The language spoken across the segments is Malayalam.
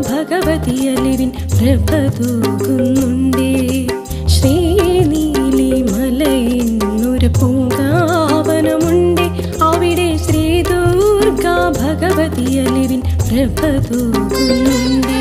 ഭഗവതിയലിവിൻ പ്രഭ തൂകുന്നുണ്ടേ ശ്രീനീലി മലയിന്നൊരു പൂങ്കാവനമുണ്ട്. അവിടെ ശ്രീ ദുർഗാ ഭഗവതിയലിവിൻ പ്രഭ തൂകുന്നുണ്ടേ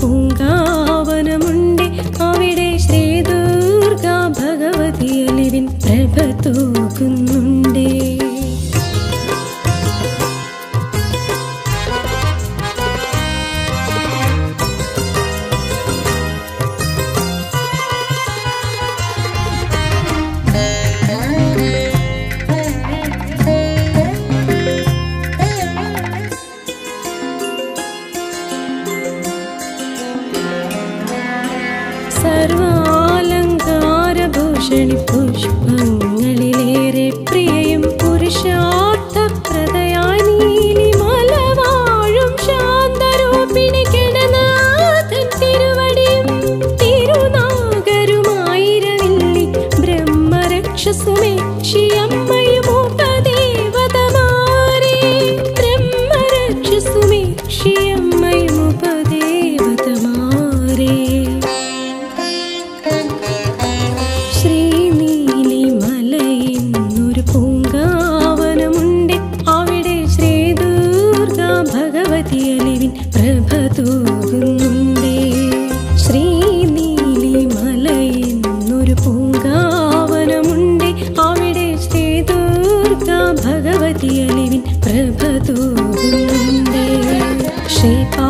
烘干 पुष्पं കാട്ടിയലിവിൻ പ്രഭതൂകുന്നുണ്ടേ ശ്രീപാ